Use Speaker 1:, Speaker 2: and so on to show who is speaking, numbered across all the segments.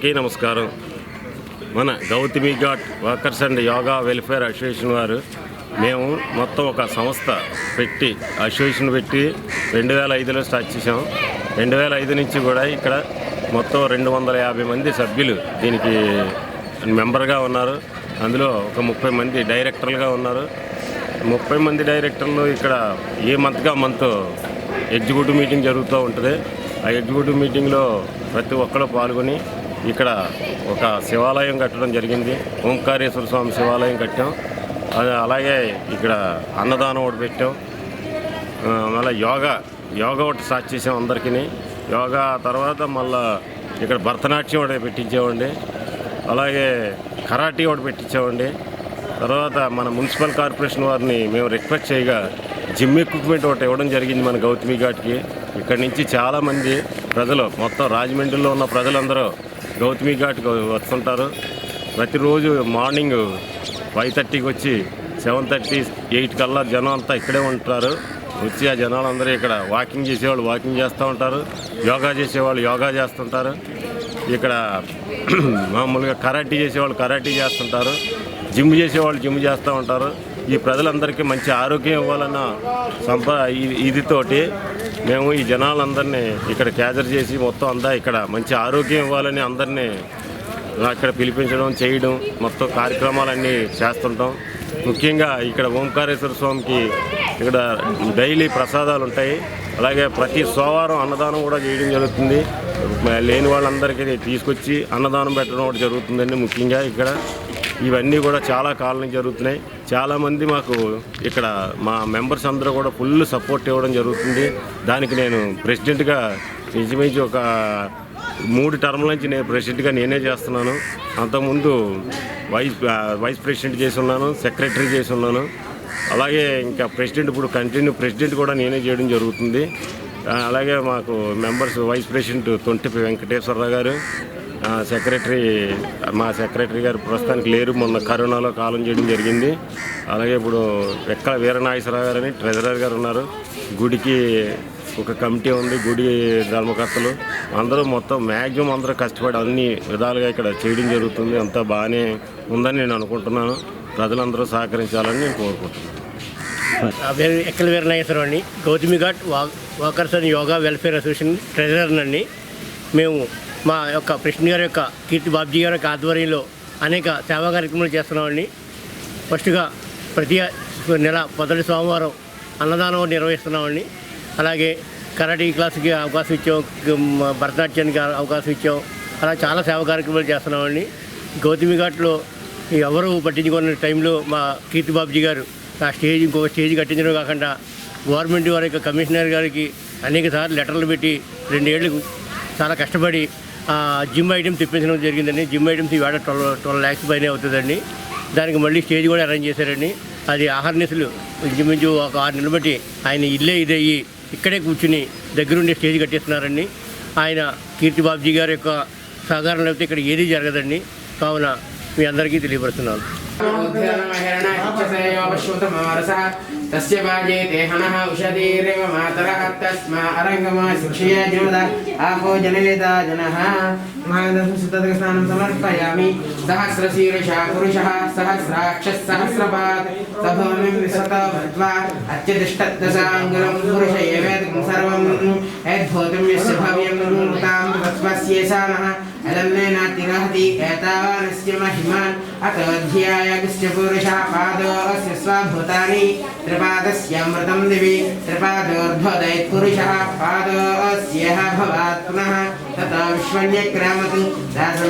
Speaker 1: అందరికీ నమస్కారం. మన Gautami ghat workers and yoga welfare association వారు మేము మొత్తం ఒక సంస్థ పెట్టి అసోసియేషన్ పెట్టి రెండు వేల ఐదులో స్టార్ట్ చేసాం రెండు వేల ఐదు నుంచి కూడా ఇక్కడ మొత్తం రెండు వందల యాభై మంది సభ్యులు దీనికి మెంబర్గా ఉన్నారు. అందులో ఒక ముప్పై మంది డైరెక్టర్లుగా ఉన్నారు. ముప్పై మంది డైరెక్టర్లు ఇక్కడ ఏ మంత్గా మంత్ ఎగ్జిక్యూటివ్ మీటింగ్ జరుగుతూ ఉంటుంది. ఆ ఎగ్జిక్యూటివ్ మీటింగ్లో ప్రతి ఒక్కరు పాల్గొని ఇక్కడ ఒక శివాలయం కట్టడం జరిగింది. ఓంకారేశ్వర స్వామి శివాలయం కట్టాం. అది అలాగే ఇక్కడ అన్నదానం ఒకటి పెట్టాం. మళ్ళీ యోగా యోగా ఒకటి స్టార్ట్ చేసాం అందరికీ యోగా తర్వాత మళ్ళీ ఇక్కడ భరతనాట్యం ఒకటి పెట్టించామండి అలాగే కరాటీ ఒకటి పెట్టించామండి తర్వాత మన మున్సిపల్ కార్పొరేషన్ వారిని మేము రిక్వెస్ట్ చేయగా జిమ్ ఎక్విప్మెంట్ ఒకటి ఇవ్వడం జరిగింది మన గౌతమి ఘాట్కి. ఇక్కడి నుంచి చాలామంది ప్రజలు మొత్తం రాజమండ్రిలో ఉన్న ప్రజలందరూ గౌతమి ఘాట్కి వస్తుంటారు. ప్రతిరోజు మార్నింగ్ ఫైవ్ థర్టీకి వచ్చి సెవెన్ థర్టీ ఎయిట్ కల్లా జనం అంతా ఇక్కడే ఉంటారు. వచ్చి ఆ జనాలందరూ ఇక్కడ వాకింగ్ చేసేవాళ్ళు వాకింగ్ చేస్తూ ఉంటారు. యోగా చేసేవాళ్ళు యోగా చేస్తుంటారు. ఇక్కడ మామూలుగా కరాటీ చేసేవాళ్ళు కరాటీ చేస్తుంటారు. జిమ్ చేసేవాళ్ళు జిమ్ చేస్తూ ఉంటారు. ఈ ప్రజలందరికీ మంచి ఆరోగ్యం ఇవ్వాలన్న సంప ఇదితోటి మేము ఈ జనాలందరినీ ఇక్కడ క్యాదర్ చేసి మొత్తం అంతా ఇక్కడ మంచి ఆరోగ్యం ఇవ్వాలని అందరినీ అక్కడ పిలిపించడం చేయడం మొత్తం కార్యక్రమాలన్నీ చేస్తుంటాం. ముఖ్యంగా ఇక్కడ ఓంకారేశ్వర స్వామికి ఇక్కడ డైలీ ప్రసాదాలు ఉంటాయి. అలాగే ప్రతి సోమవారం అన్నదానం కూడా చేయడం జరుగుతుంది. లేని వాళ్ళందరికీ తీసుకొచ్చి అన్నదానం పెట్టడం ఒకటి జరుగుతుందండి ముఖ్యంగా ఇక్కడ. ఇవన్నీ కూడా చాలా కాలం జరుగుతున్నాయి. చాలామంది మాకు ఇక్కడ మా మెంబర్స్ అందరూ కూడా ఫుల్ సపోర్ట్ ఇవ్వడం జరుగుతుంది. దానికి నేను ప్రెసిడెంట్గా ఇంచుమించు ఒక మూడు టర్మ్ల నుంచి నేను ప్రెసిడెంట్గా నేనే చేస్తున్నాను. అంతకుముందు వైస్ వైస్ ప్రెసిడెంట్ చేసి ఉన్నాను సెక్రటరీ చేసి ఉన్నాను. అలాగే ఇంకా ప్రెసిడెంట్ ఇప్పుడు కంటిన్యూ ప్రెసిడెంట్ కూడా నేనే చేయడం జరుగుతుంది. అలాగే మాకు members vice president Thontipi Venkateswararao గారు సెక్రటరీ మా సెక్రటరీ గారు ప్రస్తుతానికి లేరు. మొన్న కరోనాలో కాలం చేయడం జరిగింది. అలాగే ఇప్పుడు ఎక్కడ వీరనాగేశ్వరరావు గారు అని ట్రెజరర్ గారు ఉన్నారు. గుడికి ఒక కమిటీ ఉంది గుడి ధర్మకర్తలు. అందరూ మొత్తం మ్యాక్సిమం అందరూ కష్టపడి అన్ని విధాలుగా ఇక్కడ చేయడం జరుగుతుంది. అంతా బాగానే ఉందని నేను అనుకుంటున్నాను. ప్రజలందరూ సహకరించాలని నేను కోరుకుంటున్నాను.
Speaker 2: ఎక్కల వీరనాగేశ్వరం అండి. గౌతమి ఘాట్ వా యోగా వెల్ఫేర్ అసోసియేషన్ ట్రెజరర్ అండి. మేము మా యొక్క కృష్ణ గారి యొక్క కీర్తి బాబ్జీ గారి యొక్క ఆధ్వర్యంలో అనేక సేవా కార్యక్రమాలు చేస్తున్నామండి ఫస్ట్గా ప్రతి నెల మొదటి సోమవారం అన్నదానం నిర్వహిస్తున్నామండి అలాగే కరాటీ క్లాస్కి అవకాశం ఇచ్చాం భరతనాట్యానికి అవకాశం ఇచ్చాం. అలా చాలా సేవా కార్యక్రమాలు చేస్తున్నామండి గౌతమి ఘాట్లో ఎవరు పట్టించుకున్న టైంలో మా కీర్తి బాబ్జీ గారు ఆ స్టేజ్ ఇంకొక స్టేజ్ కట్టించడం కాకుండా గవర్నమెంట్ వారి యొక్క కమిషనర్ గారికి అనేక సార్లు లెటర్లు పెట్టి రెండేళ్ళకు చాలా కష్టపడి జిమ్ ఐటమ్ తెప్పించడం జరిగిందండి. జిమ్ ఐటమ్స్ ఈవేళ ట్వెల్వ్ ట్వెల్వ్ ల్యాక్స్ పైన అవుతుందండి. దానికి మళ్ళీ స్టేజ్ కూడా అరేంజ్ చేశారండి. అది ఆహార్నిసులు ఇంచుమించు ఒక ఆరు నెలలు బట్టి ఆయన ఇల్లే ఇదయ్యి ఇక్కడే కూర్చుని దగ్గరుండి స్టేజ్ కట్టేస్తున్నారండి. ఆయన కీర్తి బాబ్జీ గారి యొక్క సహకారం లేకపోతే ఇక్కడ ఏది జరగదండి. కావున మీ అందరికీ తెలియపరుస్తున్నాను. ोपश्रुतमारसः
Speaker 3: तस्य बाजे ते हनः उषधीरेव मातरः तस्मा अरङ्गमा शिक्षया जमद आपो जनवेदा जनः महादशतस्नानं समर्पयामि सहस्रशीर्षा पुरुषः सहस्राक्षः सहस्रपात् सभवनं विसत भूत्वा अत्यतिष्ठत्दशाङ्गुलं पुरुष एवेदं सर्वं यद्भूतं यस्य भव्यं तां तत्त्वस्येषामः अदम्नेनातिरहति एतावानस्य महिमान् अतोऽध्यायगस्य पुरुषा पादोऽस्य स्वभूतानि। त्रिपादस्यामृतं दिवि। त्रिपादोर्ध्वदयत्पुरुषः पादोऽस्यः भवात् पुनः विश्वन्यक्रामतु। दासमानसने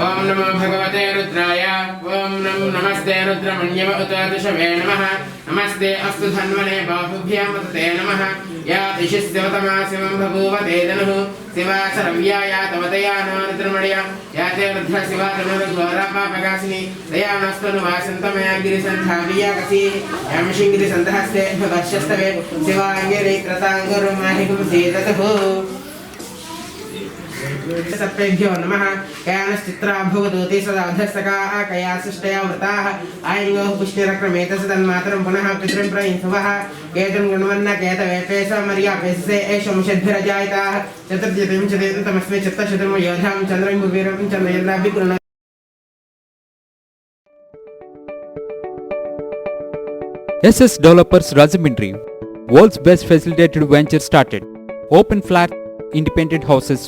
Speaker 3: ఓం నమో భగవతే రుద్రాయ. ఓం నమో నమస్తే రుద్రమణ్యవ ఉతదృశవే నమ. నమస్తే అస్సు ధన్వనే బాహుభ్యం ఉతతే నమ. యా దిశి శివతమా శివం భగూవ తేజనుః శివా శరవ్యా యా తవతయా నారుద్రమణ్య యా తే రుద్ర శివా తమరు ప్రకాశిని దయా నస్తను వాసంతమయా గిరిసంధావియాకసి యామిషిం గిరిసంధహస్తే భవర్షస్తవే శివాంగిరి కృతాంగురు మాహికం సీదతు सर्पेभ्यो नमः कयानश्चित्रा भवदूति सदा अधस्तका कया सृष्टया वृताः आयङ्गोः पुष्टिरक्रमेत सदन्मातरं पुनः पितृं प्रयिन्सुवः केतुं गृण्वन्न केतवेपेश मर्या पेशसे एष मुषद्भिरजायिताः चतुर्द्यतिंशतितमस्मै चत्तशतम योधां चन्द्रं कुबीरं चन्द्रयन्दाभिगृह्ण
Speaker 4: SS Developers Rajamindri, world's best facilitated venture started. Open flat, independent houses,